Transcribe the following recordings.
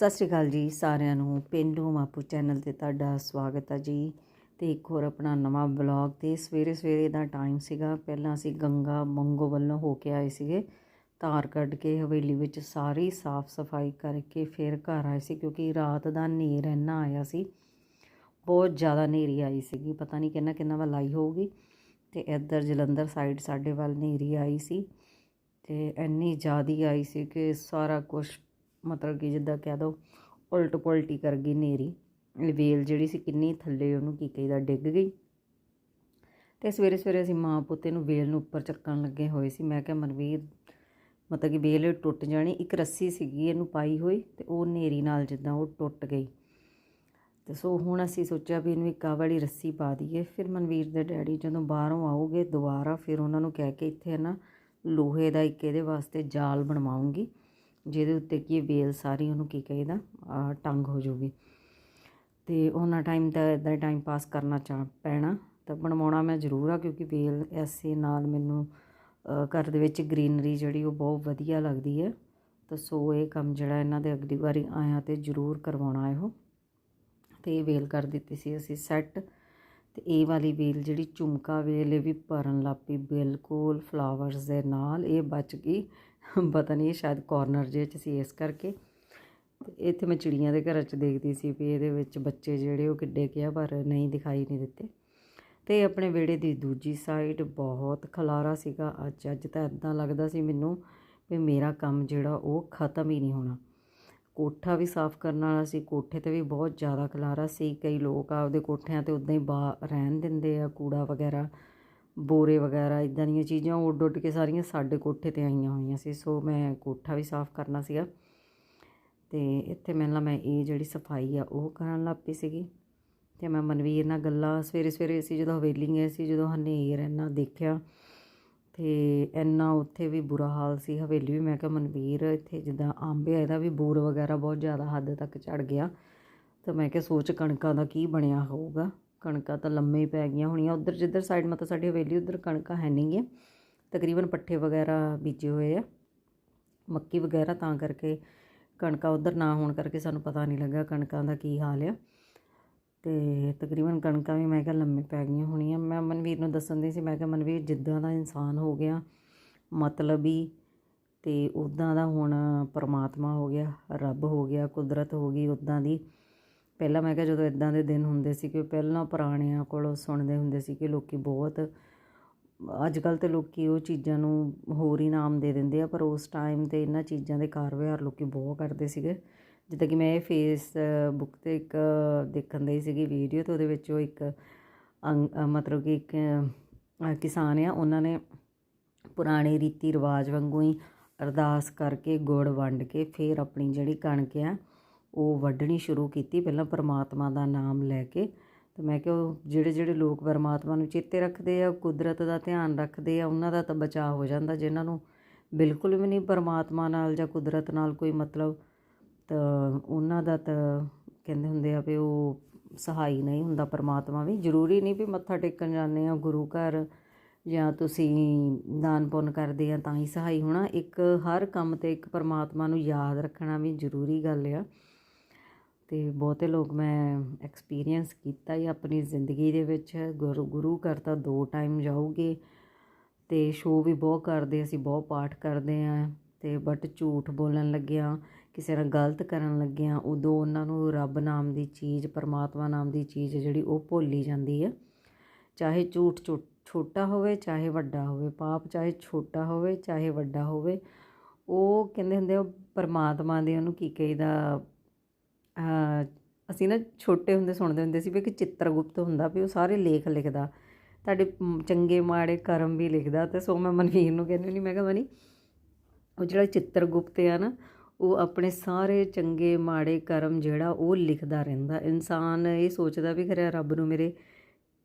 ਸਤਿ ਸ਼੍ਰੀ ਅਕਾਲ ਜੀ ਸਾਰਿਆਂ ਨੂੰ, ਪਿੰਡੂ ਮਾਪੂ ਚੈਨਲ ਤੇ ਤੁਹਾਡਾ ਸਵਾਗਤ ਹੈ ਜੀ। ਤੇ ਇੱਕ ਹੋਰ ਆਪਣਾ ਨਵਾਂ ਬਲੌਗ ਤੇ ਸਵੇਰੇ ਸਵੇਰੇ ਦਾ ਟਾਈਮ ਸੀਗਾ। ਪਹਿਲਾਂ ਅਸੀਂ ਗੰਗਾ ਮੰਗੋ ਵੱਲੋਂ ਹੋ ਕੇ ਆਏ ਸੀਗੇ। ਧਾਰ ਕੱਢ ਕੇ ਹਵੇਲੀ ਵਿੱਚ ਸਾਰੀ ਸਾਫ਼ ਸਫ਼ਾਈ ਕਰਕੇ ਫਿਰ ਘਰ ਆਏ ਸੀ ਕਿਉਂਕਿ ਰਾਤ ਦਾ ਹਨੇਰ ਇੰਨਾ ਆਇਆ ਸੀ। ਬਹੁਤ ਜ਼ਿਆਦਾ ਹਨੇਰੀ ਆਈ ਸੀਗੀ। ਪਤਾ ਨਹੀਂ ਕਿੰਨਾ ਕਿੰਨਾ ਵੱਲ ਆਈ ਹੋਊਗੀ। ਤੇ ਇੱਧਰ ਜਲੰਧਰ ਸਾਈਡ ਸਾਡੇ ਵੱਲ ਹਨੇਰੀ ਆਈ ਸੀ। ਤੇ ਇੰਨੀ ਜ਼ਿਆਦੀ ਆਈ ਸੀ ਕਿ ਸਾਰਾ ਕੁਝ ਮਤਲਬ ਕਿ ਜਿੱਦਾਂ ਕਹਿ ਦੋ, ਉਲਟ ਪੁਲਟੀ ਕਰ ਗਈ ਨੇਰੀ। ਵੇਲ ਜਿਹੜੀ ਸੀ ਕਿੰਨੀ ਥੱਲੇ ਉਹਨੂੰ ਕੀ ਕਹੀਦਾ, ਡਿੱਗ ਗਈ। ਤੇ ਸਵੇਰੇ ਸਵੇਰੇ ਅਸੀਂ ਮਾਂ ਪੁੱਤੇ ਨੂੰ ਵੇਲ ਨੂੰ ਉੱਪਰ ਚੱਕਣ ਲੱਗੇ ਹੋਏ ਸੀ। ਮੈਂ ਕਿਹਾ, ਮਨਵੀਰ, ਮਤਲਬ ਕਿ ਵੇਲ ਟੁੱਟ ਜਾਣੀ। ਇੱਕ ਰੱਸੀ ਸੀਗੀ ਇਹਨੂੰ ਪਾਈ ਹੋਈ ਤੇ ਉਹ ਨੇਰੀ ਨਾਲ ਜਿੱਦਾਂ ਉਹ ਟੁੱਟ ਗਈ। ਤੇ ਸੋ ਹੁਣ ਅਸੀਂ ਸੋਚਿਆ ਵੀ ਇਹਨੂੰ ਇੱਕ ਆਹ ਵਾਲੀ ਰੱਸੀ ਪਾ ਦਈਏ। ਫਿਰ ਮਨਵੀਰ ਦੇ ਡੈਡੀ ਜਦੋਂ ਬਾਹਰੋਂ ਆਉਗੇ ਦੁਬਾਰਾ, ਫਿਰ ਉਹਨਾਂ ਨੂੰ ਕਹਿ ਕੇ ਇੱਥੇ ਨਾ ਲੋਹੇ ਦਾ ਇੱਕ ਇਹਦੇ ਵਾਸਤੇ ਜਾਲ ਬਣਵਾਉਂਗੀ। ਜਿਹਦੇ ਉੱਤੇ ਕੀ ਇਹ ਵੇਲ ਸਾਰੀ ਉਹਨੂੰ ਕੀ ਕਹੀਦਾ ਆਹ ਟੰਗ ਹੋ ਜਾਊਗੀ। ਤੇ ਉਹਨਾਂ ਟਾਈਮ ਤਾਂ ਇਦਾਂ ਟਾਈਮ ਪਾਸ ਕਰਨਾ ਚਾਹ ਪੈਣਾ, ਤਾਂ ਬਣਵਾਉਣਾ ਮੈਂ ਜ਼ਰੂਰ ਆ, ਕਿਉਂਕਿ ਵੇਲ ਐਸੇ ਨਾਲ ਮੈਨੂੰ ਘਰ ਦੇ ਵਿੱਚ ਗ੍ਰੀਨਰੀ ਜਿਹੜੀ ਉਹ ਬਹੁਤ ਵਧੀਆ ਲੱਗਦੀ ਹੈ। ਤਾਂ ਸੋ ਇਹ ਕੰਮ ਜਿਹੜਾ ਇਹਨਾਂ ਦੇ ਅਗਲੀ ਵਾਰੀ ਆਇਆ ਤੇ ਜ਼ਰੂਰ ਕਰਵਾਉਣਾ ਇਹੋ। ਤੇ ਇਹ ਵੇਲ ਕਰ ਦਿੱਤੀ ਸੀ ਅਸੀਂ ਸੈੱਟ ਤੇ ਇਹ ਵਾਲੀ ਵੇਲ ਜਿਹੜੀ ਝੁਮਕਾ ਵੇਲ, ਇਹ ਵੀ ਭਰਨ ਲੱਪੀ ਬਿਲਕੁਲ ਫਲਾਵਰਸ ਦੇ ਨਾਲ, ਇਹ ਬਚ ਗਈ। ਪਤਾ ਨਹੀਂ ਸ਼ਾਇਦ ਕਾਰਨਰ ਜੇ ਚ ਸੀ ਇਸ ਕਰਕੇ। ਇੱਥੇ ਮੈਂ ਚਿੜੀਆਂ ਦੇ ਘਰ ਚ ਦੇਖਦੀ ਸੀ ਵੀ ਇਹਦੇ ਵਿੱਚ ਬੱਚੇ ਜਿਹੜੇ ਉਹ ਕਿੱਡੇ ਕਿਆ ਪਰ ਨਹੀਂ ਦਿਖਾਈ ਨਹੀਂ ਦਿੱਤੇ। ਤੇ ਆਪਣੇ ਵਿਹੜੇ ਦੀ ਦੂਜੀ ਸਾਈਡ ਬਹੁਤ ਖਲਾਰਾ ਸੀਗਾ। ਅੱਜ ਅੱਜ ਤਾਂ ਇਦਾਂ ਲੱਗਦਾ ਸੀ ਮੈਨੂੰ ਵੀ ਮੇਰਾ ਕੰਮ ਜਿਹੜਾ ਉਹ ਖਤਮ ਹੀ ਨਹੀਂ ਹੋਣਾ। ਕੋਠਾ ਵੀ ਸਾਫ਼ ਕਰਨ ਵਾਲਾ ਸੀ, ਕੋਠੇ ਤੇ ਵੀ ਬਹੁਤ ਜ਼ਿਆਦਾ ਖਲਾਰਾ ਸੀ। ਕਈ ਲੋਕ ਆਪਦੇ ਕੋਠਿਆਂ ਤੇ ਉਦਾਂ ਹੀ ਬਾ, ਰਹਿਣ ਦਿੰਦੇ ਆ, ਕੂੜਾ ਵਗੈਰਾ। ਬੋਰੇ ਵਗੈਰਾ ਇਦਾਂ ਦੀਆਂ ਚੀਜ਼ਾਂ ਉੱਡ ਉੱਡ ਕੇ ਸਾਰੀਆਂ ਸਾਡੇ ਕੋਠੇ ਤੇ ਆਈਆਂ ਹੋਈਆਂ ਸੀ, ਸੋ ਮੈਂ ਕੋਠਾ ਵੀ ਸਾਫ਼ ਕਰਨਾ ਸੀਗਾ। ਤੇ ਇੱਥੇ ਮੈਨੂੰ ਮੈਂ ਇਹ ਜਿਹੜੀ ਸਫ਼ਾਈ ਆ ਉਹ ਕਰਨ ਲੱਗ ਪਈ ਸੀਗੀ। ਤੇ ਮੈਂ ਮਨਵੀਰ ਨਾਲ ਗੱਲਾਂ, ਸਵੇਰੇ ਸਵੇਰੇ ਅਸੀਂ ਜਦੋਂ ਹਵੇਲੀ ਗਏ ਸੀ, ਜਦੋਂ ਹਨੇਰ ਇੰਨਾ ਦੇਖਿਆ, ਤੇ ਇੰਨਾ ਉੱਥੇ ਵੀ ਬੁਰਾ ਹਾਲ ਸੀ, ਹਵੇਲੀ ਵੀ ਮੈਂ ਕਿਹਾ ਮਨਵੀਰ ਇੱਥੇ ਜਿੱਦਾਂ ਅੰਬ ਆ ਇਹਦਾ ਵੀ ਬੂਰ ਵਗੈਰਾ ਬਹੁਤ ਜ਼ਿਆਦਾ ਹੱਦ ਤੱਕ ਚੜ ਗਿਆ। ਤਾਂ ਮੈਂ ਕਿਹਾ ਸੋਚ ਕਣਕਾਂ ਦਾ ਕੀ ਬਣਿਆ ਹੋਊਗਾ? ਕਣਕਾਂ ਤਾਂ ਲੰਮੇ ਹੀ ਪੈ ਗਈਆਂ ਹੋਣੀਆਂ। ਉਧਰ ਜਿੱਧਰ ਸਾਈਡ ਮਤਲਬ ਸਾਡੀ ਹਵੇਲੀ, ਉਧਰ ਕਣਕਾਂ ਹੈ ਨਹੀਂ ਗੀਆਂ ਤਕਰੀਬਨ ਪੱਠੇ ਵਗੈਰਾ ਬੀਜੇ ਹੋਏ ਆ। ਮੱਕੀ ਵਗੈਰਾ ਤਾਂ ਕਰਕੇ ਕਣਕਾਂ ਉਧਰ ਨਾ ਹੋਣ ਕਰਕੇ ਸਾਨੂੰ ਪਤਾ ਨਹੀਂ ਲੱਗਾ ਕਣਕਾਂ ਦਾ ਕੀ ਹਾਲ ਆ। ਤੇ ਤਕਰੀਬਨ ਕਣਕਾਂ ਵੀ ਮੈਂ ਕਿਹਾ ਲੰਮੇ ਪੈ ਗਈਆਂ ਹੋਣੀਆਂ। ਮੈਂ ਮਨਵੀਰ ਨੂੰ ਦੱਸਣ ਦੀ ਸੀ, ਮੈਂ ਕਿਹਾ ਮਨਵੀਰ ਜਿੱਦਾਂ ਦਾ ਇਨਸਾਨ ਹੋ ਗਿਆ, ਮਤਲਬੀ ਤੇ ਉਦਾਂ ਦਾ ਹੁਣ ਪਰਮਾਤਮਾ ਹੋ ਗਿਆ, ਰੱਬ ਹੋ ਗਿਆ, ਕੁਦਰਤ ਹੋ ਗਈ ਉਦਾਂ ਦੀ ਪਹਿਲਾਂ ਮੈਂ ਕਿਹਾ ਜਦੋਂ ਇਦਾਂ ਦੇ ਦਿਨ ਹੁੰਦੇ ਸੀ ਕਿ ਪਹਿਲਾਂ ਪੁਰਾਣਿਆਂ ਕੋਲੋਂ ਸੁਣਦੇ ਹੁੰਦੇ ਸੀ ਕਿ ਲੋਕੀ ਬਹੁਤ ਅੱਜ ਕੱਲ ਤੇ ਲੋਕੀ ਉਹ ਚੀਜ਼ਾਂ ਨੂੰ ਹੋਰ ਹੀ ਨਾਮ ਦੇ ਦਿੰਦੇ ਆ, ਪਰ ਉਸ ਟਾਈਮ ਤੇ ਇਹਨਾਂ ਚੀਜ਼ਾਂ ਦੇ ਕਾਰ ਵਿਹਾਰ ਲੋਕੀ ਬਹੁਤ ਕਰਦੇ ਸੀਗੇ। ਜਿੱਦਾਂ ਕਿ ਮੈਂ ਇਹ ਫੇਸ ਬੁੱਕ ਤੇ ਇੱਕ ਦੇਖਣ ਦੇ ਸੀਗੀ ਵੀਡੀਓ ਤੇ ਉਹਦੇ ਵਿੱਚ ਉਹ ਇੱਕ ਅੰਗ- ਮਤਲਬ ਕਿ ਇੱਕ ਕਿਸਾਨ ਆ, ਉਹਨਾਂ ਨੇ ਪੁਰਾਣੇ ਰੀਤੀ ਰਿਵਾਜ ਵਾਂਗੂ ਹੀ ਅਰਦਾਸ ਕਰਕੇ ਗੁੜ ਵੰਡ ਕੇ ਫਿਰ ਆਪਣੀ ਜਿਹੜੀ ਕਣਕ ਆ ਉਹ ਵੱਢਣੀ ਸ਼ੁਰੂ ਕੀਤੀ, ਪਹਿਲਾਂ ਪਰਮਾਤਮਾ ਦਾ ਨਾਮ ਲੈ ਕੇ। ਤੇ ਮੈਂ ਕਿਹਾ ਉਹ ਜਿਹੜੇ ਜਿਹੜੇ ਲੋਕ ਪਰਮਾਤਮਾ ਨੂੰ ਚੇਤੇ ਰੱਖਦੇ ਆ, ਕੁਦਰਤ ਦਾ ਧਿਆਨ ਰੱਖਦੇ ਆ, ਉਹਨਾਂ ਦਾ ਤਾਂ ਬਚਾਅ ਹੋ ਜਾਂਦਾ। ਜਿਨ੍ਹਾਂ ਨੂੰ ਬਿਲਕੁਲ ਵੀ ਨਹੀਂ ਪਰਮਾਤਮਾ ਨਾਲ ਜਾਂ ਕੁਦਰਤ ਨਾਲ ਕੋਈ ਮਤਲਬ, ਤਾਂ ਉਹਨਾਂ ਦਾ ਤਾਂ ਕਹਿੰਦੇ ਹੁੰਦੇ ਆ ਵੀ ਉਹ ਸਹਾਈ ਨਹੀਂ ਹੁੰਦਾ ਪਰਮਾਤਮਾ ਵੀ। ਜ਼ਰੂਰੀ ਨਹੀਂ ਵੀ ਮੱਥਾ ਟੇਕਣ ਜਾਂਦੇ ਆ, ਗੁਰੂ ਘਰ ਜਾਂ ਤੁਸੀਂ ਦਾਨ ਪੁੰਨ ਕਰਦੇ ਆ ਤਾਂ ਹੀ ਸਹਾਈ ਹੋਣਾ। ਇੱਕ ਹਰ ਕੰਮ ਤੇ ਇੱਕ ਪਰਮਾਤਮਾ ਨੂੰ ਯਾਦ ਰੱਖਣਾ ਵੀ ਜ਼ਰੂਰੀ ਗੱਲ ਆ। ਤੇ ਬਹੁਤੇ ਲੋਕ ਮੈਂ ਐਕਸਪੀਰੀਅੰਸ ਕੀਤਾ ਹੀ ਆਪਣੀ ਜ਼ਿੰਦਗੀ ਦੇ ਵਿੱਚ। ਗੁਰੂ ਗੁਰੂ ਘਰ ਤਾਂ ਦੋ ਟਾਈਮ ਜਾਊਗੇ ਤੇ ਸ਼ੋਅ ਵੀ ਬਹੁਤ ਕਰਦੇ ਅਸੀਂ ਬਹੁਤ ਪਾਠ ਕਰਦੇ ਆ ਤੇ ਬਟ ਝੂਠ ਬੋਲਣ ਲੱਗਿਆ, ਕਿਸੇ ਨਾਲ ਗਲਤ ਕਰਨ ਲੱਗਿਆ, ਉਦੋਂ ਉਹਨਾਂ ਨੂੰ ਰੱਬ ਨਾਮ ਦੀ ਚੀਜ਼, ਪਰਮਾਤਮਾ ਨਾਮ ਦੀ ਚੀਜ਼ ਜਿਹੜੀ ਉਹ ਭੁੱਲੀ ਜਾਂਦੀ ਹੈ ਚਾਹੇ ਝੂਠ ਛੋ- ਛੋਟਾ ਹੋਵੇ, ਚਾਹੇ ਵੱਡਾ ਹੋਵੇ, ਪਾਪ ਚਾਹੇ ਛੋਟਾ ਹੋਵੇ, ਚਾਹੇ ਵੱਡਾ ਹੋਵੇ, ਉਹ ਕਹਿੰਦੇ ਹੁੰਦੇ ਆ ਪਰਮਾਤਮਾ ਦੇ ਉਹਨੂੰ ਕੀ ਕਹੀਦਾ ਅਸੀਂ ਨਾ ਛੋਟੇ ਹੁੰਦੇ ਸੁਣਦੇ ਹੁੰਦੇ ਸੀ ਵੀ ਕਿ ਚਿੱਤਰਗੁਪਤ ਹੁੰਦਾ ਵੀ ਉਹ ਸਾਰੇ ਲੇਖ ਲਿਖਦਾ, ਤੁਹਾਡੇ ਚੰਗੇ ਮਾੜੇ ਕਰਮ ਵੀ ਲਿਖਦਾ ਤੇ ਸੋ ਮੈਂ ਮਨਵੀਰ ਨੂੰ ਕਹਿੰਦੀ ਨਹੀਂ ਮੈਂ ਕਿਹਾ ਮਨੀ, ਉਹ ਜਿਹੜਾ ਚਿੱਤਰਗੁਪਤ ਆ ਨਾ, ਉਹ ਆਪਣੇ ਸਾਰੇ ਚੰਗੇ ਮਾੜੇ ਕਰਮ ਜਿਹੜਾ ਉਹ ਲਿਖਦਾ ਰਹਿੰਦਾ। ਇਨਸਾਨ ਇਹ ਸੋਚਦਾ ਵੀ ਖਰਿਆ ਰੱਬ ਨੂੰ ਮੇਰੇ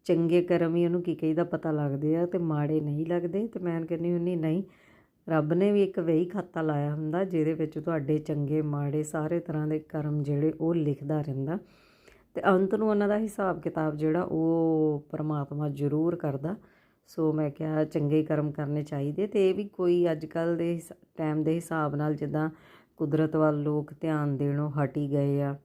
ਚੰਗੇ ਕਰਮ ਹੀ ਉਹਨੂੰ ਕੀ ਕਹੀਦਾ ਪਤਾ ਲੱਗਦੇ ਆ ਤੇ ਮਾੜੇ ਨਹੀਂ ਲੱਗਦੇ ਤੇ ਮੈਂ ਕਹਿੰਦੀ ਹੁੰਦੀ, ਨਹੀਂ ਰੱਬ ਨੇ ਵੀ ਇੱਕ ਵਹੀ ਖਾਤਾ ਲਾਇਆ ਹੁੰਦਾ, ਜਿਹਦੇ ਵਿੱਚ ਤੁਹਾਡੇ ਚੰਗੇ, ਮਾੜੇ ਸਾਰੇ ਤਰ੍ਹਾਂ ਦੇ ਕਰਮ ਜਿਹੜੇ ਉਹ ਲਿਖਦਾ ਰਹਿੰਦਾ। ਤੇ ਅੰਤ ਨੂੰ ਉਹਨਾਂ ਦਾ ਹਿਸਾਬ ਕਿਤਾਬ ਜਿਹੜਾ ਉਹ ਪਰਮਾਤਮਾ ਜ਼ਰੂਰ ਕਰਦਾ। ਸੋ ਮੈਂ ਕਿਹਾ ਚੰਗੇ ਕਰਮ ਕਰਨੇ ਚਾਹੀਦੇ। ਤੇ ਇਹ ਵੀ ਕੋਈ ਅੱਜ ਕੱਲ ਦੇ ਟਾਈਮ ਦੇ ਹਿਸਾਬ ਨਾਲ ਜਿੱਦਾਂ ਕੁਦਰਤ ਵੱਲ ਲੋਕ ਧਿਆਨ ਦੇਣੋਂ ਹਟੀ ਗਏ ਆ।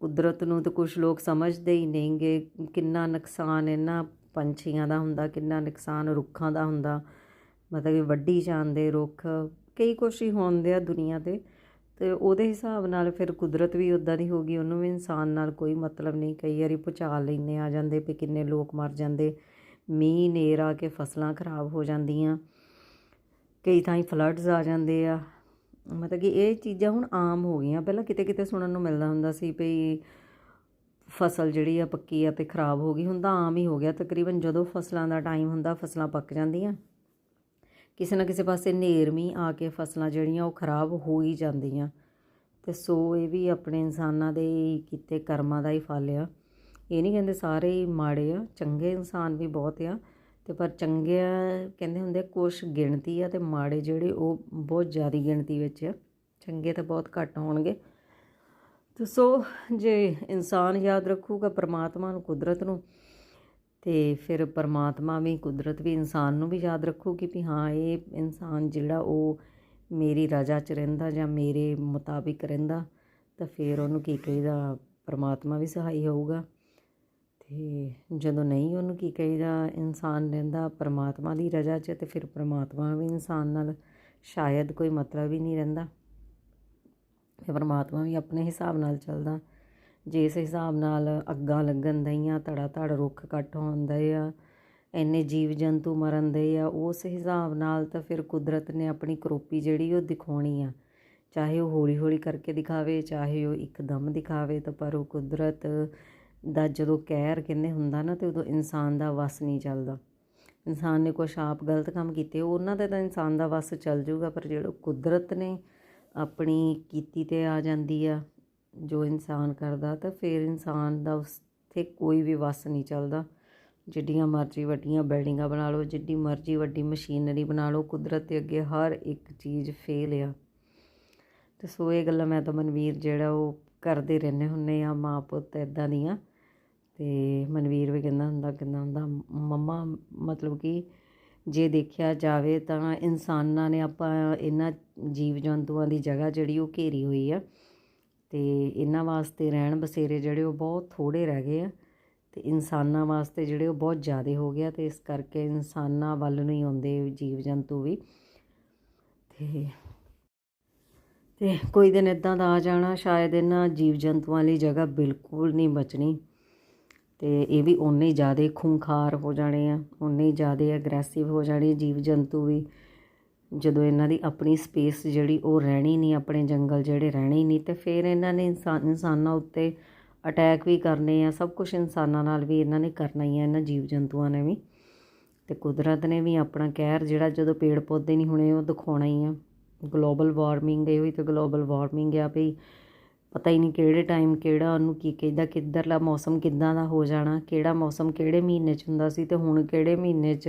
ਕੁਦਰਤ ਨੂੰ ਤਾਂ ਕੁਝ ਲੋਕ ਸਮਝਦੇ ਹੀ ਨਹੀਂਗੇ ਕਿੰਨਾ ਨੁਕਸਾਨ ਇਹਨਾਂ ਪੰਛੀਆਂ ਦਾ ਹੁੰਦਾ, ਕਿੰਨਾ ਨੁਕਸਾਨ ਰੁੱਖਾਂ ਦਾ ਹੁੰਦਾ। ਮਤਲਬ ਕਿ ਵੱਢੀ ਜਾਂਦੇ ਰੁੱਖ, ਕਈ ਕੁਛ ਹੀ ਹੁੰਦੇ ਆ ਦੁਨੀਆ ਤੇ। ਤੇ ਉਹਦੇ ਹਿਸਾਬ ਨਾਲ ਫਿਰ ਕੁਦਰਤ ਵੀ ਉਦਾਂ ਦੀ ਹੋ ਗਈ, ਉਹਨੂੰ ਵੀ ਇਨਸਾਨ ਨਾਲ ਕੋਈ ਮਤਲਬ ਨਹੀਂ। ਕਈ ਵਾਰੀ ਭੁਚਾਲ ਇੰਨੇ ਆ ਜਾਂਦੇ ਵੀ ਕਿੰਨੇ ਲੋਕ ਮਰ ਜਾਂਦੇ, ਮੀਂਹ, ਨੇਰ ਆ ਕੇ ਫਸਲਾਂ ਖਰਾਬ ਹੋ ਜਾਂਦੀਆਂ। ਕਈ ਥਾਈਂ ਫਲੱਡਸ ਆ ਜਾਂਦੇ ਆ। ਮਤਲਬ ਕਿ ਇਹ ਚੀਜ਼ਾਂ ਹੁਣ ਆਮ ਹੋ ਗਈਆਂ। ਪਹਿਲਾਂ ਕਿਤੇ ਕਿਤੇ ਸੁਣਨ ਨੂੰ ਮਿਲਦਾ ਹੁੰਦਾ ਸੀ ਵੀ ਫਸਲ ਜਿਹੜੀ ਆ ਪੱਕੀ ਆ ਤੇ ਖਰਾਬ ਹੋ ਗਈ, ਹੁਣ ਤਾਂ ਆਮ ਹੀ ਹੋ ਗਿਆ। ਤਕਰੀਬਨ ਜਦੋਂ ਫਸਲਾਂ ਦਾ ਟਾਈਮ ਹੁੰਦਾ, ਫਸਲਾਂ ਪੱਕ ਜਾਂਦੀਆਂ। ਕਿਸੇ ਨਾ ਕਿਸੇ ਪਾਸੇ ਨੇਰ ਆ ਕੇ ਫਸਲਾਂ ਜਿਹੜੀਆਂ ਉਹ ਖਰਾਬ ਹੋ ਹੀ ਜਾਂਦੀਆਂ। ਤੇ ਸੋ ਇਹ ਵੀ ਆਪਣੇ ਇਨਸਾਨਾਂ ਦੇ ਕੀਤੇ ਕਰਮਾਂ ਦਾ ਹੀ ਫਲ ਆ। ਇਹ ਨਹੀਂ ਕਹਿੰਦੇ ਸਾਰੇ ਹੀ ਮਾੜੇ ਆ, ਚੰਗੇ ਇਨਸਾਨ ਵੀ ਬਹੁਤ ਆ। ਤੇ ਪਰ ਚੰਗੇ ਕਹਿੰਦੇ ਹੁੰਦੇ ਕੁਛ ਗਿਣਤੀ ਆ ਤੇ ਮਾੜੇ ਜਿਹੜੇ ਉਹ ਬਹੁਤ ਜ਼ਿਆਦਾ ਗਿਣਤੀ ਵਿੱਚ ਆ। ਚੰਗੇ ਤਾਂ ਬਹੁਤ ਘੱਟ ਹੋਣਗੇ। ਤੇ ਸੋ ਜੇ ਇਨਸਾਨ ਯਾਦ ਰੱਖੂਗਾ ਪਰਮਾਤਮਾ ਨੂੰ, ਕੁਦਰਤ ਨੂੰ ਅਤੇ ਫਿਰ ਪਰਮਾਤਮਾ ਵੀ, ਕੁਦਰਤ ਵੀ ਇਨਸਾਨ ਨੂੰ ਵੀ ਯਾਦ ਰੱਖੂਗੀ ਵੀ ਹਾਂ, ਇਹ ਇਨਸਾਨ ਜਿਹੜਾ ਉਹ ਮੇਰੀ ਰਜ਼ਾ 'ਚ ਰਹਿੰਦਾ ਜਾਂ ਮੇਰੇ ਮੁਤਾਬਿਕ ਰਹਿੰਦਾ, ਤਾਂ ਫਿਰ ਉਹਨੂੰ ਕੀ ਕਹੀਦਾ, ਪਰਮਾਤਮਾ ਵੀ ਸਹਾਈ ਹੋਊਗਾ। ਅਤੇ ਜਦੋਂ ਨਹੀਂ ਉਹਨੂੰ ਕੀ ਕਹੀਦਾ, ਇਨਸਾਨ ਰਹਿੰਦਾ ਪਰਮਾਤਮਾ ਦੀ ਰਜ਼ਾ 'ਚ, ਤੇ ਫਿਰ ਪਰਮਾਤਮਾ ਵੀ ਇਨਸਾਨ ਨਾਲ ਸ਼ਾਇਦ ਕੋਈ ਮਤਲਬ ਹੀ ਨਹੀਂ ਰਹਿੰਦਾ। ਤੇ ਪਰਮਾਤਮਾ ਵੀ ਆਪਣੇ ਹਿਸਾਬ ਨਾਲ ਚੱਲਦਾ। ਜਿਸ ਹਿਸਾਬ ਨਾਲ ਅੱਗਾਂ ਲੱਗਣ ਦਈਆਂ ਧੜਾ ਧੜ ਰੁੱਖ ਕੱਟ ਹੁੰਦੇ ਆ, ਇੰਨੇ ਜੀਵ ਜੰਤੂ ਮਰਨ ਦੇ ਆ, ਉਸ ਹਿਸਾਬ ਨਾਲ ਤਾਂ ਫਿਰ ਕੁਦਰਤ ਨੇ ਆਪਣੀ ਕਰੋਪੀ ਜਿਹੜੀ ਉਹ ਦਿਖਾਉਣੀ ਆ। ਚਾਹੇ ਉਹ ਹੌਲੀ ਹੌਲੀ ਕਰਕੇ ਦਿਖਾਵੇ, ਚਾਹੇ ਉਹ ਇੱਕਦਮ ਦਿਖਾਵੇ, ਤਾਂ ਪਰ ਉਹ ਕੁਦਰਤ ਦਾ ਜਦੋਂ ਕਹਿਰ ਕਹਿੰਦੇ ਹੁੰਦਾ ਨਾ, ਤੇ ਉਦੋਂ ਇਨਸਾਨ ਦਾ ਵਸ ਨਹੀਂ ਚੱਲਦਾ। ਇਨਸਾਨ ਨੇ ਕੁਛ ਆਪ ਗਲਤ ਕੰਮ ਕੀਤੇ, ਉਹਨਾਂ ਦਾ ਤਾਂ ਇਨਸਾਨ ਦਾ ਵਸ ਚੱਲ ਜਾਊਗਾ, ਪਰ ਜਿਹੜਾ ਕੁਦਰਤ ਨੇ ਆਪਣੀ ਕੀਤੀ ਤੇ ਆ ਜਾਂਦੀ ਆ ਜੋ ਇਨਸਾਨ ਕਰਦਾ, ਤਾਂ ਫਿਰ ਇਨਸਾਨ ਦਾ ਉੱਥੇ ਕੋਈ ਵੀ ਵਸ ਨਹੀਂ ਚੱਲਦਾ। ਜਿੱਡੀਆਂ ਮਰਜ਼ੀ ਵੱਡੀਆਂ ਬਿਲਡਿੰਗਾਂ ਬਣਾ ਲਓ, ਜਿੱਡੀ ਮਰਜ਼ੀ ਵੱਡੀ ਮਸ਼ੀਨਰੀ ਬਣਾ ਲਓ, ਕੁਦਰਤ ਦੇ ਅੱਗੇ ਹਰ ਇੱਕ ਚੀਜ਼ ਫੇਲ ਆ। ਤੇ ਸੋ ਇਹ ਗੱਲਾਂ ਮੈਂ ਤਾਂ ਮਨਵੀਰ ਜਿਹੜਾ ਉਹ ਕਰਦੇ ਰਹਿੰਦੇ ਹੁੰਨੇ ਆ, ਮਾਂ ਪੁੱਤ ਇਦਾਂ ਦੀਆਂ। ਤੇ ਮਨਵੀਰ ਵੀ ਕਹਿੰਦਾ ਹੁੰਦਾ ਕਹਿੰਦਾ ਹੁੰਦਾ, ਮੰਮਾ, ਮਤਲਬ ਕਿ ਜੇ ਦੇਖਿਆ ਜਾਵੇ ਤਾਂ ਇਨਸਾਨਾਂ ਨੇ ਆਪਾਂ ਇਹਨਾਂ ਜੀਵ ਜੰਤੂਆਂ ਦੀ ਜਗ੍ਹਾ ਜਿਹੜੀ ਉਹ ਘੇਰੀ ਹੋਈ ਆ। ਅਤੇ ਇਹਨਾਂ ਵਾਸਤੇ ਰਹਿਣ ਬਸੇਰੇ ਜਿਹੜੇ ਉਹ ਬਹੁਤ ਥੋੜ੍ਹੇ ਰਹਿ ਗਏ ਆ ਅਤੇ ਇਨਸਾਨਾਂ ਵਾਸਤੇ ਜਿਹੜੇ ਉਹ ਬਹੁਤ ਜ਼ਿਆਦਾ ਹੋ ਗਿਆ ਅਤੇ ਇਸ ਕਰਕੇ ਇਨਸਾਨਾਂ ਵੱਲ ਨੂੰ ਹੀ ਆਉਂਦੇ ਜੀਵ ਜੰਤੂ ਵੀ। ਅਤੇ ਤੇ ਕੋਈ ਦਿਨ ਇਦਾਂ ਦਾ ਆ ਜਾਣਾ, ਸ਼ਾਇਦ ਇਹਨਾਂ ਜੀਵ ਜੰਤੂਆਂ ਲਈ ਜਗ੍ਹਾ ਬਿਲਕੁਲ ਨਹੀਂ ਬਚਣੀ। ਅਤੇ ਇਹ ਵੀ ਉਨੇ ਹੀ ਜ਼ਿਆਦਾ ਖੂੰਖਾਰ ਹੋ ਜਾਣੇ ਆ ਉਨੇ ਹੀ ਜ਼ਿਆਦਾ ਐਗਰੈਸਿਵ ਹੋ ਜਾਣੇ ਜੀਵ ਜੰਤੂ ਵੀ। ਜਦੋਂ ਇਹਨਾਂ ਦੀ ਆਪਣੀ ਸਪੇਸ ਜਿਹੜੀ ਉਹ ਰਹਿਣੀ ਨਹੀਂ, ਆਪਣੇ ਜੰਗਲ ਜਿਹੜੇ ਰਹਿਣੇ ਨਹੀਂ, ਤੇ ਫਿਰ ਇਹਨਾਂ ਨੇ ਇਨਸਾਨ ਇਨਸਾਨਾਂ ਉੱਤੇ ਅਟੈਕ ਵੀ ਕਰਨੇ ਆ, ਸਭ ਕੁਝ ਇਨਸਾਨਾਂ ਨਾਲ ਵੀ ਇਹਨਾਂ ਨੇ ਕਰਨਾ ਹੀ ਆ, ਇਹਨਾਂ ਜੀਵ ਜੰਤੂਆਂ ਨੇ ਵੀ। ਤੇ ਕੁਦਰਤ ਨੇ ਵੀ ਆਪਣਾ ਕਹਿਰ ਜਿਹੜਾ ਜਦੋਂ ਪੇੜ ਪੌਦੇ ਨਹੀਂ ਹੋਣੇ, ਉਹ ਦਿਖਾਉਣਾ ਹੀ ਆ। ਗਲੋਬਲ ਵਾਰਮਿੰਗ ਇਹ ਹੋਈ ਤਾਂ ਗਲੋਬਲ ਵਾਰਮਿੰਗ ਆ ਵੀ ਪਤਾ ਹੀ ਨਹੀਂ ਕਿਹੜੇ ਟਾਈਮ ਕਿਹੜਾ ਉਹਨੂੰ ਕੀ ਕਹਿੰਦਾ, ਕਿੱਧਰਲਾ ਮੌਸਮ ਕਿੱਦਾਂ ਦਾ ਹੋ ਜਾਣਾ, ਕਿਹੜਾ ਮੌਸਮ ਕਿਹੜੇ ਮਹੀਨੇ 'ਚ ਹੁੰਦਾ ਸੀ ਤੇ ਹੁਣ ਕਿਹੜੇ ਮਹੀਨੇ 'ਚ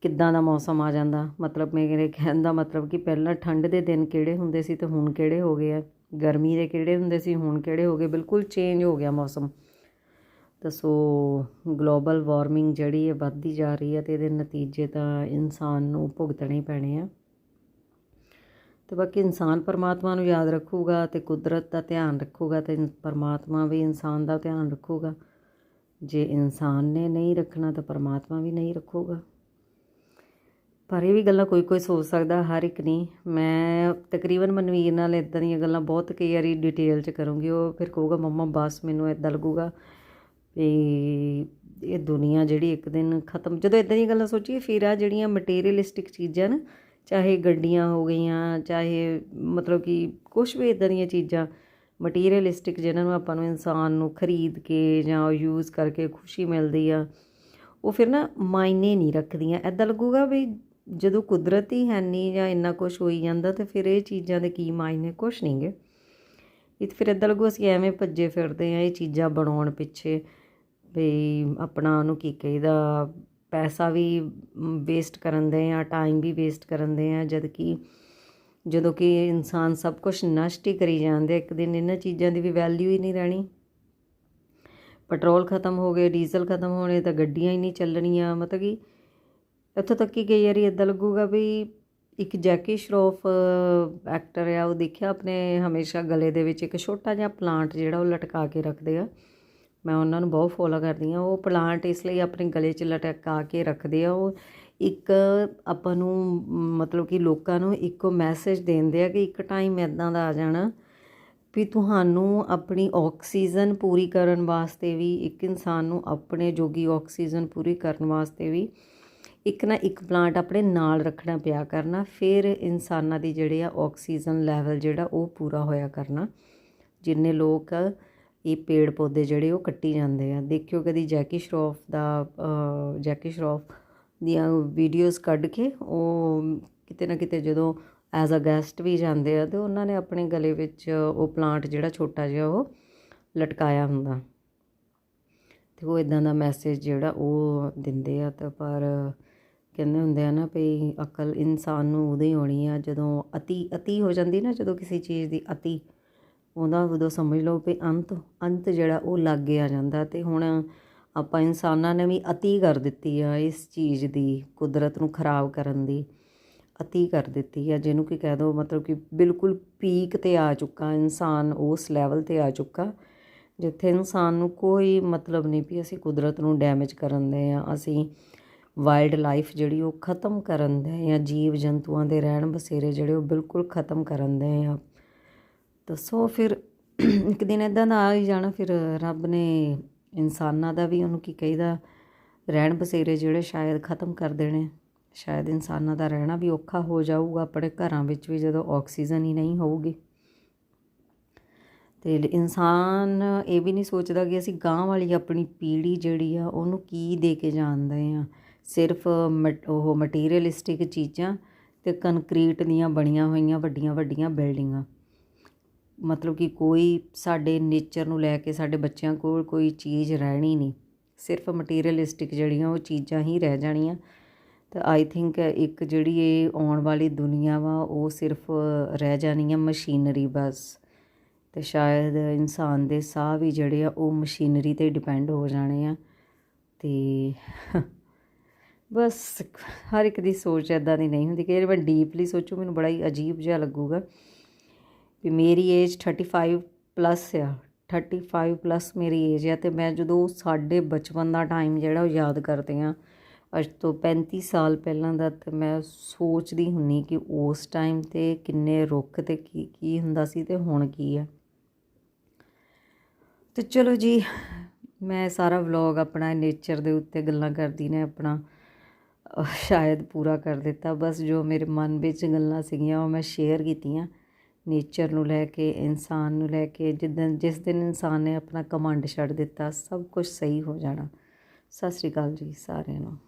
ਕਿੱਦਾਂ ਦਾ ਮੌਸਮ ਆ ਜਾਂਦਾ? ਮਤਲਬ ਮੇਰੇ ਕਹਿਣ ਦਾ ਮਤਲਬ ਕਿ ਪਹਿਲਾਂ ਠੰਡ ਦੇ ਦਿਨ ਕਿਹੜੇ ਹੁੰਦੇ ਸੀ ਅਤੇ ਹੁਣ ਕਿਹੜੇ ਹੋ ਗਏ ਆ? ਗਰਮੀ ਦੇ ਕਿਹੜੇ ਹੁੰਦੇ ਸੀ, ਹੁਣ ਕਿਹੜੇ ਹੋ ਗਏ? ਬਿਲਕੁਲ ਚੇਂਜ ਹੋ ਗਿਆ ਮੌਸਮ। ਤਾਂ ਸੋ ਗਲੋਬਲ ਵਾਰਮਿੰਗ ਜਿਹੜੀ ਹੈ ਵੱਧਦੀ ਜਾ ਰਹੀ ਹੈ ਤੇ ਇਹਦੇ ਨਤੀਜੇ ਤਾਂ ਇਨਸਾਨ ਨੂੰ ਭੁਗਤਣੇ ਹੀ ਪੈਣੇ ਆ। ਤੇ ਬਾਕੀ ਇਨਸਾਨ ਪਰਮਾਤਮਾ ਨੂੰ ਯਾਦ ਰੱਖੂਗਾ ਤੇ ਕੁਦਰਤ ਦਾ ਧਿਆਨ ਰੱਖੂਗਾ ਤੇ ਪਰਮਾਤਮਾ ਵੀ ਇਨਸਾਨ ਦਾ ਧਿਆਨ ਰੱਖੂਗਾ। ਜੇ ਇਨਸਾਨ ਨੇ ਨਹੀਂ ਰੱਖਣਾ ਤਾਂ ਪਰਮਾਤਮਾ ਵੀ ਨਹੀਂ ਰੱਖੂਗਾ। ਪਰ ਇਹ ਵੀ ਗੱਲਾਂ ਕੋਈ ਕੋਈ ਸੋਚ ਸਕਦਾ, ਹਰ ਇੱਕ ਨਹੀਂ। ਮੈਂ ਤਕਰੀਬਨ ਮਨਵੀਰ ਨਾਲ ਇਦਾਂ ਦੀਆਂ ਗੱਲਾਂ ਬਹੁਤ ਕਈ ਵਾਰੀ ਡਿਟੇਲ 'ਚ ਕਰੂੰਗੀ, ਉਹ ਫਿਰ ਕਹੂਗਾ, ਮੰਮਾ, ਬਸ ਮੈਨੂੰ ਇਦਾਂ ਲੱਗੂਗਾ ਵੀ ਇਹ ਦੁਨੀਆ ਜਿਹੜੀ ਇੱਕ ਦਿਨ ਖਤਮ ਜਦੋਂ ਇਦਾਂ ਦੀਆਂ ਗੱਲਾਂ ਸੋਚੀਏ, ਫਿਰ ਆ ਜਿਹੜੀਆਂ ਮਟੀਰੀਅਲਿਸਟਿਕ ਚੀਜ਼ਾਂ ਨਾ, ਚਾਹੇ ਗੱਡੀਆਂ ਹੋ ਗਈਆਂ, ਚਾਹੇ ਮਤਲਬ ਕਿ ਕੁਝ ਵੀ ਇਦਾਂ ਦੀਆਂ ਚੀਜ਼ਾਂ ਮਟੀਰੀਅਲਿਸਟਿਕ ਜਿਹਨਾਂ ਨੂੰ ਆਪਾਂ ਨੂੰ ਇਨਸਾਨ ਨੂੰ ਖਰੀਦ ਕੇ ਜਾਂ ਯੂਜ਼ ਕਰਕੇ ਖੁਸ਼ੀ ਮਿਲਦੀ ਆ, ਉਹ ਫਿਰ ਨਾ ਮਾਇਨੇ ਨਹੀਂ ਰੱਖਦੀਆਂ। ਐਦਾਂ ਲੱਗੂਗਾ ਵੀ ਜਦੋਂ ਕੁਦਰਤ ਹੀ ਹੈ ਨਹੀਂ ਜਾਂ ਇੰਨਾ ਕੁਝ ਹੋਈ ਜਾਂਦਾ ਤੇ ਫਿਰ ਇਹ ਚੀਜ਼ਾਂ ਦੇ ਕੀ ਮਾਇਨੇ? ਕੁਝ ਨਹੀਂਗੇ ਇਹ ਫਿਰ ਇਦਾਂ ਲੱਗੂ ਅਸੀਂ ਐਵੇਂ ਭੱਜੇ ਫਿਰਦੇ ਆ ਇਹ ਚੀਜ਼ਾਂ ਬਣਾਉਣ ਪਿੱਛੇ ਵੀ ਆਪਣਾ ਉਹਨੂੰ ਕੀ ਕਹੀਦਾ, ਪੈਸਾ ਵੀ ਵੇਸਟ ਕਰਨ ਦੇ ਆ ਟਾਈਮ ਵੀ ਵੇਸਟ ਕਰਨ ਦੇ ਆ ਜਦ ਕਿ ਜਦੋਂ ਕਿ ਇਨਸਾਨ ਸਭ ਕੁਝ ਨਸ਼ਟ ਹੀ ਕਰੀ ਜਾਂਦੇ ਇੱਕ ਦਿਨ ਇਹਨਾਂ ਚੀਜ਼ਾਂ ਦੀ ਵੀ ਵੈਲਿਊ ਹੀ ਨਹੀਂ ਰਹਿਣੀ। ਪੈਟਰੋਲ ਖਤਮ ਹੋ ਗਏ ਡੀਜ਼ਲ ਖਤਮ ਹੋਣੇ ਤਾਂ ਗੱਡੀਆਂ ਹੀ ਨਹੀਂ ਚੱਲਣੀਆਂ, ਮਤਲਬ ਕਿ ਇੱਥੋਂ ਤੱਕ ਕਿ ਕਈ ਵਾਰੀ ਇਦਾਂ ਲੱਗੂਗਾ ਵੀ ਇੱਕ ਜੈਕੀ ਸ਼ਰੋਫ ਐਕਟਰ ਆ, ਉਹ ਦੇਖਿਆ ਆਪਣੇ ਹਮੇਸ਼ਾ ਗਲੇ ਦੇ ਵਿੱਚ ਇੱਕ ਛੋਟਾ ਜਿਹਾ ਪਲਾਂਟ ਜਿਹੜਾ ਉਹ ਲਟਕਾ ਕੇ ਰੱਖਦੇ ਆ। ਮੈਂ ਉਹਨਾਂ ਨੂੰ ਬਹੁਤ ਫੋਲੋ ਕਰਦੀ ਆ ਉਹ ਪਲਾਂਟ ਇਸ ਲਈ ਆਪਣੇ ਗਲੇ 'ਚ ਲਟਕਾ ਕੇ ਰੱਖਦੇ ਆ। ਉਹ ਇੱਕ ਆਪਾਂ ਨੂੰ, ਮਤਲਬ ਕਿ ਲੋਕਾਂ ਨੂੰ ਇੱਕੋ ਮੈਸੇਜ ਦਿੰਦੇ ਆ ਕਿ ਇੱਕ ਟਾਈਮ ਇਦਾਂ ਦਾ ਆ ਜਾਣਾ ਵੀ ਤੁਹਾਨੂੰ ਆਪਣੀ ਆਕਸੀਜਨ ਪੂਰੀ ਕਰਨ ਵਾਸਤੇ ਵੀ, ਇੱਕ ਇਨਸਾਨ ਨੂੰ ਆਪਣੇ ਜੋਗੀ ਆਕਸੀਜਨ ਪੂਰੀ ਕਰਨ ਵਾਸਤੇ ਵੀ ਇੱਕ ਨਾ ਇੱਕ ਪਲਾਂਟ ਆਪਣੇ ਨਾਲ ਰੱਖਣਾ ਪਿਆ ਕਰਨਾ, ਫਿਰ ਇਨਸਾਨਾਂ ਦੀ ਜਿਹੜੇ ਆ ਆਕਸੀਜਨ ਲੈਵਲ ਜਿਹੜਾ ਉਹ ਪੂਰਾ ਹੋਇਆ ਕਰਨਾ, ਜਿੰਨੇ ਲੋਕ ਇਹ ਪੇੜ ਪੌਦੇ ਜਿਹੜੇ ਉਹ ਕੱਟੀ ਜਾਂਦੇ ਆ। ਦੇਖਿਓ ਕਦੀ ਜੈਕੀ ਸ਼ਰੋਫ ਦਾ ਜੈਕੀ ਸ਼ਰੋਫ ਦੀਆਂ ਵੀਡੀਓਜ਼ ਕੱਢ ਕੇ ਉਹ ਕਿਤੇ ਨਾ ਕਿਤੇ ਜਦੋਂ ਐਜ਼ ਅ ਗੈਸਟ ਵੀ ਜਾਂਦੇ ਆ, ਤੇ ਉਹਨਾਂ ਨੇ ਆਪਣੇ ਗਲੇ ਵਿੱਚ ਉਹ ਪਲਾਂਟ ਜਿਹੜਾ ਛੋਟਾ ਜਿਹਾ ਉਹ ਲਟਕਾਇਆ ਹੁੰਦਾ। ਤੇ ਉਹ ਇਦਾਂ ਦਾ ਮੈਸੇਜ ਜਿਹੜਾ ਉਹ ਦਿੰਦੇ ਆ, ਤਾਂ ਪਰ ਕਹਿੰਦੇ ਹੁੰਦੇ ਆ ਨਾ ਭਈ ਅਕਲ ਇਨਸਾਨ ਨੂੰ ਉਦੋਂ ਹੀ ਆਉਣੀ ਆ, ਜਦੋਂ ਅਤੀ ਅਤੀ ਹੋ ਜਾਂਦੀ ਨਾ, ਜਦੋਂ ਕਿਸੇ ਚੀਜ਼ ਦੀ ਅਤੀ, ਉਹਦਾ ਉਦੋਂ ਸਮਝ ਲਓ ਵੀ ਅੰਤ ਅੰਤ ਜਿਹੜਾ ਉਹ ਲਾਗੇ ਆ ਜਾਂਦਾ ਤੇ ਹੁਣ ਆਪਾਂ ਇਨਸਾਨਾਂ ਨੇ ਵੀ ਅਤੀ ਕਰ ਦਿੱਤੀ ਆ ਇਸ ਚੀਜ਼ ਦੀ, ਕੁਦਰਤ ਨੂੰ ਖਰਾਬ ਕਰਨ ਦੀ, ਅਤੀ ਕਰ ਦਿੱਤੀ ਆ, ਜਿਹਨੂੰ ਕਿ ਕਹਿ ਦੋ ਮਤਲਬ ਕਿ ਬਿਲਕੁਲ ਪੀਕ ਤੇ ਆ ਚੁੱਕਾ, ਇਨਸਾਨ ਉਸ ਲੈਵਲ ਤੇ ਆ ਚੁੱਕਾ, ਜਿੱਥੇ ਇਨਸਾਨ ਨੂੰ ਕੋਈ ਮਤਲਬ ਨਹੀਂ ਵੀ ਅਸੀਂ ਕੁਦਰਤ ਨੂੰ ਡੈਮੇਜ ਕਰਨ ਦੇ ਆ, ਅਸੀਂ ਵਾਈਲਡ ਲਾਈਫ ਜਿਹੜੀ ਉਹ ਖਤਮ ਕਰਨ ਦੇ ਜਾਂ ਜੀਵ ਜੰਤੂਆਂ ਦੇ ਰਹਿਣ ਬਸੇਰੇ ਜਿਹੜੇ ਉਹ ਬਿਲਕੁਲ ਖਤਮ ਕਰਨ ਦੇ ਆ। ਦੱਸੋ ਫਿਰ, ਇੱਕ ਦਿਨ ਇਦਾਂ ਦਾ ਆ ਹੀ ਜਾਣਾ, ਫਿਰ ਰੱਬ ਨੇ ਇਨਸਾਨਾਂ ਦਾ ਵੀ ਉਹਨੂੰ ਕੀ ਕਹੀਦਾ, ਰਹਿਣ ਬਸੇਰੇ ਜਿਹੜੇ ਸ਼ਾਇਦ ਖਤਮ ਕਰ ਦੇਣੇ। ਸ਼ਾਇਦ ਇਨਸਾਨਾਂ ਦਾ ਰਹਿਣਾ ਵੀ ਔਖਾ ਹੋ ਜਾਊਗਾ, ਆਪਣੇ ਘਰਾਂ ਵਿੱਚ ਵੀ ਜਦੋਂ ਆਕਸੀਜਨ ਹੀ ਨਹੀਂ ਹੋਊਗੀ। ਤੇ ਇਨਸਾਨ ਇਹ ਵੀ ਨਹੀਂ ਸੋਚਦਾ ਕਿ ਅਸੀਂ ਗਾਂ ਵਾਲੀ ਆਪਣੀ ਪੀੜ੍ਹੀ ਜਿਹੜੀ ਆ, ਉਹਨੂੰ ਕੀ ਦੇ ਕੇ ਜਾਂਦੇ ਆ। ਸਿਰਫ ਮਟ- ਉਹ ਮਟੀਰੀਅਲਿਸਟਿਕ ਚੀਜ਼ਾਂ ਤੇ ਕੰਕਰੀਟ ਦੀਆਂ ਬਣੀਆਂ ਹੋਈਆਂ ਵੱਡੀਆਂ ਵੱਡੀਆਂ ਬਿਲਡਿੰਗਾਂ ਮਤਲਬ ਕਿ ਕੋਈ ਸਾਡੇ ਨੇਚਰ ਨੂੰ ਲੈ ਕੇ ਸਾਡੇ ਬੱਚਿਆਂ ਕੋਲ ਕੋਈ ਚੀਜ਼ ਰਹਿਣੀ ਨਹੀਂ। ਸਿਰਫ ਮਟੀਰੀਅਲਿਸਟਿਕ ਜਿਹੜੀਆਂ ਉਹ ਚੀਜ਼ਾਂ ਹੀ ਰਹਿ ਜਾਣੀਆਂ। ਤਾਂ ਆਈ ਥਿੰਕ ਇੱਕ ਜਿਹੜੀ ਇਹ ਆਉਣ ਵਾਲੀ ਦੁਨੀਆ ਵਾ, ਉਹ ਸਿਰਫ ਰਹਿ ਜਾਣੀ ਆ ਮਸ਼ੀਨਰੀ ਬਸ। ਤੇ ਸ਼ਾਇਦ ਇਨਸਾਨ ਦੇ ਸਾਹ ਵੀ ਜਿਹੜੇ ਆ, ਉਹ ਮਸ਼ੀਨਰੀ ਤੇ ਡਿਪੈਂਡ ਹੋ ਜਾਣੇ ਆ। ਤੇ ਬਸ ਹਰ ਇੱਕ ਦੀ ਸੋਚ ਇਦਾਂ ਦੀ ਨਹੀਂ ਹੁੰਦੀ। ਕਿ ਜੇ ਮੈਂ ਡੀਪਲੀ ਸੋਚੂ, ਮੈਨੂੰ ਬੜਾ ਹੀ ਅਜੀਬ ਜਿਹਾ ਲੱਗੂਗਾ ਵੀ ਮੇਰੀ ਏਜ 35 ਪਲੱਸ ਆ। 35 ਪਲੱਸ ਮੇਰੀ ਏਜ ਆ ਤੇ ਮੈਂ ਜਦੋਂ ਸਾਡੇ ਬਚਪਨ ਦਾ ਟਾਈਮ ਜਿਹੜਾ ਉਹ ਯਾਦ ਕਰਦੇ ਆ ਅੱਜ ਤੋਂ 35 ਸਾਲ ਪਹਿਲਾਂ ਦਾ ਤੇ ਮੈਂ ਸੋਚਦੀ ਹੁੰਨੀ ਕਿ ਉਸ ਟਾਈਮ ਤੇ ਕਿੰਨੇ ਰੁੱਖ ਤੇ ਕੀ ਕੀ ਹੁੰਦਾ ਸੀ ਤੇ ਹੁਣ ਕੀ ਆ। ਤੇ ਚਲੋ ਜੀ, ਮੈਂ ਸਾਰਾ ਵਲੌਗ ਆਪਣਾ ਨੇਚਰ ਦੇ ਉੱਤੇ ਗੱਲਾਂ ਕਰਦੀ ਨੇ ਆਪਣਾ। ਸ਼ਾਇਦ ਪੂਰਾ ਕਰ ਦਿੱਤਾ। ਬਸ ਜੋ ਮੇਰੇ ਮਨ ਵਿੱਚ ਗੱਲਾਂ ਸੀਗੀਆਂ, ਉਹ ਮੈਂ ਸ਼ੇਅਰ ਕੀਤੀਆਂ। ਨੇਚਰ ਨੂੰ ਲੈ ਕੇ, ਇਨਸਾਨ ਨੂੰ ਲੈ ਕੇ, ਜਿੱਦਣ, ਜਿਸ ਦਿਨ ਇਨਸਾਨ ਨੇ ਆਪਣਾ ਕਮਾਂਡ ਛੱਡ ਦਿੱਤਾ, ਸਭ ਕੁਝ ਸਹੀ ਹੋ ਜਾਣਾ। ਸਤਿ ਸ਼੍ਰੀ ਅਕਾਲ ਜੀ ਸਾਰਿਆਂ ਨੂੰ।